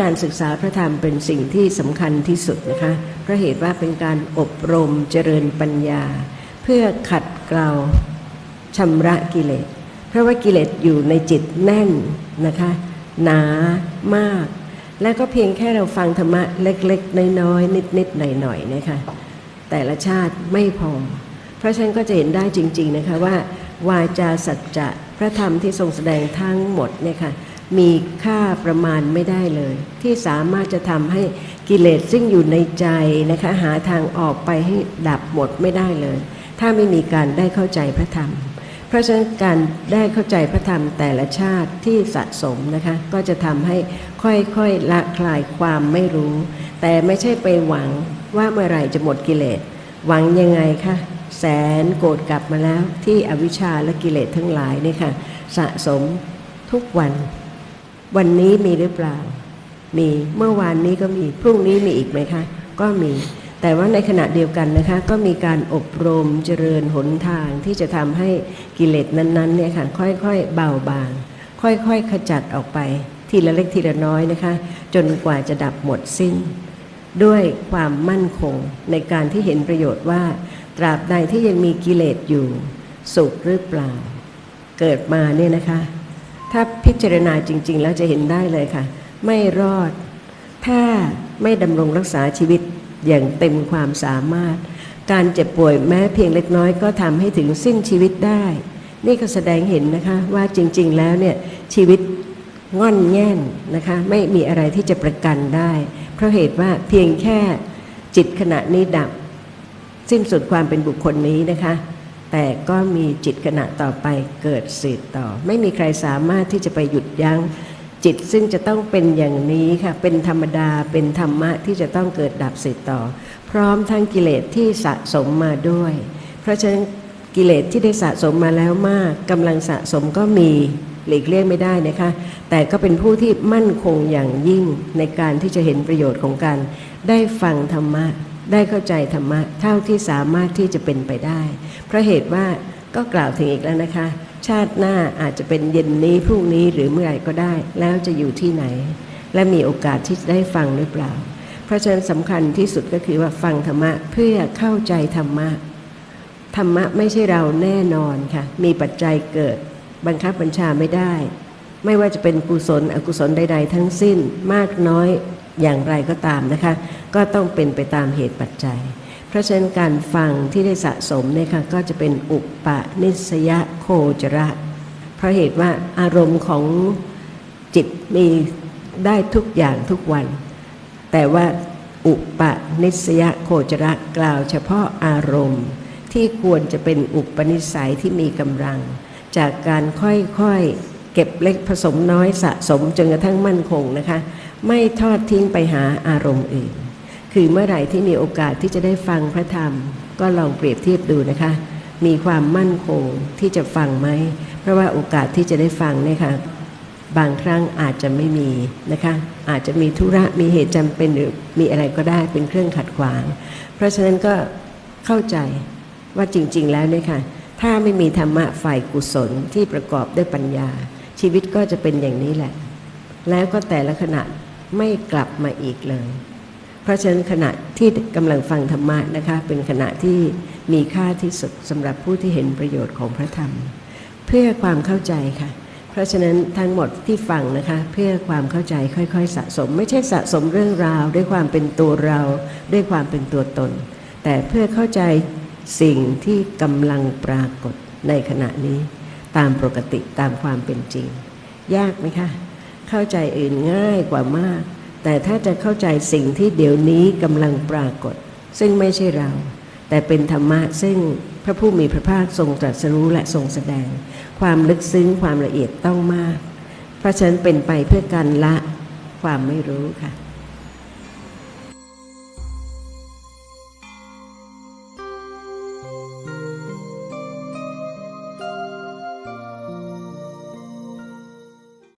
การศึกษาพระธรรมเป็นสิ่งที่สำคัญที่สุดนะคะเพราะเหตุว่าเป็นการอบรมเจริญปัญญา เพื่อขัดเกลาชำระกิเลส เพราะว่ากิเลสอยู่ในจิตแน่นนะคะ หนามาก แล้วก็เพียงแค่เราฟังธรรมะเล็กๆ น้อยๆ นิดๆ หน่อยๆนะคะแต่ละชาติไม่พอ เพราะฉะนั้นก็จะเห็นได้จริง ๆ นะคะว่า วาจาสัจจะพระธรรมที่ทรงแสดงทั้งหมดเนี่ยค่ะ มีค่าประมาณไม่ได้เลย ที่สามารถจะทำให้กิเลสซึ่งอยู่ในใจนะคะหาทางออกไปให้ดับหมดไม่ได้เลย ถ้าไม่มีการได้เข้าใจพระธรรม เพราะฉะนั้นการได้เข้าใจพระธรรมแต่ละชาติที่สะสมนะคะก็จะทำให้ค่อยๆละคลายความไม่รู้ แต่ไม่ใช่ไปหวังว่าเมื่อไหร่จะหมดกิเลส หวังยังไงคะแสนโกรธกลับมาแล้วที่อวิชชาและกิเลสทั้งหลายเนี่ยค่ะสะสมทุกวัน วันนี้มีหรือเปล่า มีเมื่อวานนี้ก็มี พรุ่งนี้มีอีกไหมคะ ก็มี แต่ว่าในขณะเดียวกันนะคะ ก็มีการอบรมเจริญหนทางที่จะทำให้กิเลสนั้นๆเนี่ยค่ะค่อยๆเบาบาง ค่อยๆขจัดออกไป ทีละเล็กทีละน้อยนะคะ จนกว่าจะดับหมดสิ้น ด้วยความมั่นคงในการที่เห็นประโยชน์ว่า ตราบใดที่ยังมีกิเลสอยู่ สุขหรือเปล่า เกิดมาเนี่ยนะคะ ถ้าพิจารณาจริง ๆ แล้วจะเห็นได้เลยค่ะ ไม่รอด ถ้าไม่ดำรงรักษาชีวิตอย่างเต็มความสามารถ การเจ็บป่วยแม้เพียงเล็กน้อยก็ทำให้ถึงสิ้นชีวิตได้ นี่ก็แสดงเห็นนะคะว่าจริง ๆ แล้วเนี่ยชีวิตง่อนแง่นนะคะไม่มีอะไรที่จะประกันได้ เพราะเหตุว่าเพียงแค่จิตขณะนี้ดับ สิ้นสุดความเป็นบุคคลนี้นะคะ แต่ก็มีจิตขณะต่อไปเกิดสืบต่อ ไม่มีใครสามารถที่จะไปหยุดยั้งจิตซึ่งจะต้องเป็นอย่างนี้ค่ะเป็นธรรมดาเป็นธรรมะที่จะต้องเกิดดับสืบต่อ พร้อมทั้งกิเลสที่สะสมมาด้วย เพราะฉะนั้นกิเลสที่ได้สะสมมาแล้วมากกำลังสะสมก็มีหลีกเลี่ยงไม่ได้นะคะ แต่ก็เป็นผู้ที่มั่นคงอย่างยิ่งในการที่จะเห็นประโยชน์ของการได้ฟังธรรมะ ได้เข้าใจธรรมะเท่าที่สามารถที่จะเป็นไปได้ เพราะเหตุว่าก็กล่าวถึงอีกแล้วนะคะ ชาติหน้าอาจจะเป็นเย็นนี้พรุ่งนี้หรือเมื่อไหร่ก็ได้ แล้วจะอยู่ที่ไหน และมีโอกาสที่จะได้ฟังหรือเปล่า เพราะฉะนั้นสำคัญที่สุดก็คือว่าฟังธรรมะเพื่อเข้าใจธรรมะธรรมะไม่ใช่เราแน่นอนค่ะ มีปัจจัยเกิด บังคับบัญชาไม่ได้ ไม่ว่าจะเป็นกุศลอกุศลใด ๆ ทั้งสิ้นมากน้อย อย่างไรก็ตามนะคะ ก็ต้องเป็นไปตามเหตุปัจจัย เพราะฉะนั้นการฟังที่ได้สะสมเนี่ยค่ะก็จะเป็นอุปนิสยโคจระ เพราะเหตุว่าอารมณ์ของจิตมีได้ทุกอย่างทุกวัน แต่ว่าอุปนิสยโคจระกล่าวเฉพาะอารมณ์ ที่ควรจะเป็นอุปนิสัยที่มีกำลัง จากการค่อยๆเก็บเล็กผสมน้อยสะสมจนกระทั่งมั่นคงนะคะ ไม่ทอดทิ้งไปหาอารมณ์อื่น คือเมื่อไหร่ที่มีโอกาสที่จะได้ฟังพระธรรม ก็ลองเปรียบเทียบดูนะคะ มีความมั่นคงที่จะฟังไหม เพราะว่าโอกาสที่จะได้ฟังเนี่ยค่ะบางครั้งอาจจะไม่มีนะคะ อาจจะมีธุระมีเหตุจำเป็นหรือมีอะไรก็ได้เป็นเครื่องขัดขวาง เพราะฉะนั้นก็เข้าใจว่าจริง ๆ แล้วเนี่ยค่ะ ถ้าไม่มีธรรมะฝ่ายกุศลที่ประกอบด้วยปัญญา ชีวิตก็จะเป็นอย่างนี้แหละ แล้วก็แต่ละขณะ ไม่กลับมาอีกเลย เพราะฉะนั้นขณะที่กำลังฟังธรรมะนะคะ เป็นขณะที่มีค่าที่สุดสำหรับผู้ที่เห็นประโยชน์ของพระธรรม เพื่อความเข้าใจค่ะ เพราะฉะนั้นทั้งหมดที่ฟังนะคะ เพื่อความเข้าใจค่อยๆ สะสม ไม่ใช่สะสมเรื่องราว ด้วยความเป็นตัวเรา ด้วยความเป็นตัวตน แต่เพื่อเข้าใจสิ่งที่กำลังปรากฏในขณะนี้ ตามปกติตามความเป็นจริง ยากไหมคะ เข้าใจอื่นง่ายกว่ามาก แต่ถ้าจะเข้าใจสิ่งที่เดี๋ยวนี้กำลังปรากฏ ซึ่งไม่ใช่เรา แต่เป็นธรรมะซึ่งพระผู้มีพระภาคทรงตรัสรู้และทรงแสดง ความลึกซึ้งความละเอียดต้องมาก เพราะฉะนั้นเป็นไปเพื่อการละความไม่รู้ค่ะ